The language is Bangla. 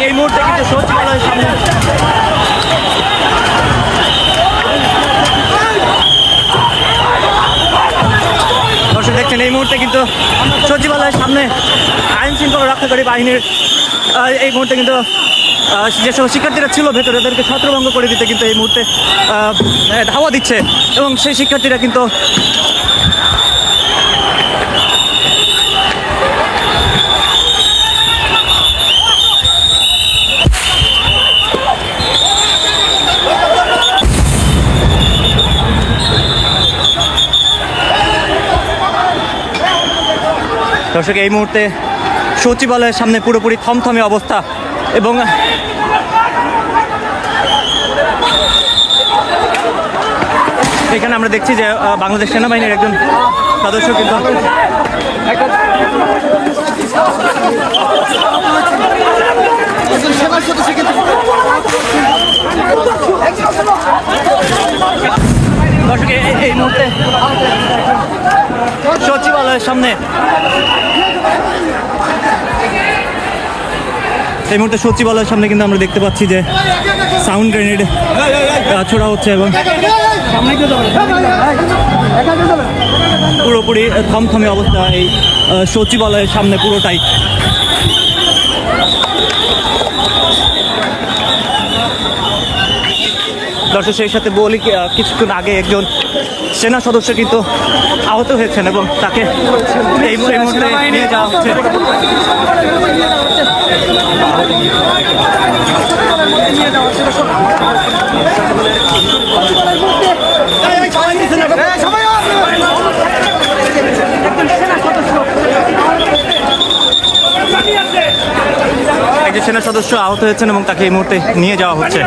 এই মুহূর্তে কিন্তু সচিবালয়ের সামনে দর্শক দেখছেন এই মুহূর্তে কিন্তু সচিবালয়ের সামনে আইন শৃঙ্খলা রক্ষাকারী বাহিনীর এই মুহূর্তে কিন্তু আহ, যে সকল শিক্ষার্থীরা ছিল ভেতরে তাদেরকে ছত্রভঙ্গ করে দিতে কিন্তু এই মুহূর্তে ধাওয়া দিচ্ছে। এবং সেই শিক্ষার্থীরা কিন্তু দর্শক, এই মুহূর্তে সচিবালয়ের সামনে পুরোপুরি থমথমে অবস্থা এবং এখানে আমরা দেখছি যে বাংলাদেশ সেনাবাহিনীর একজন সদস্য কিন্তু দর্শক এই- মুহূর্তে সচিবালয়ের সামনে। এই মুহূর্তে সচিবালয়ের সামনে কিন্তু আমরা দেখতে পাচ্ছি যে সাউন্ড গ্রেনেড ছোড়া হচ্ছে এবং পুরোপুরি থমথমে অবস্থা এই সচিবালয়ের সামনে পুরোটাই। দর্শক, সেই সাথে বলি কিছুক্ষণ আগে একজন সেনা সদস্য কিন্তু আহত হয়েছেন এবং তাকে এই মুহূর্তে নিয়ে যাওয়া হচ্ছে। সেনা সদস্য আহত হয়েছেন এবং তাকে এই মুহূর্তে নিয়ে যাওয়া হচ্ছে।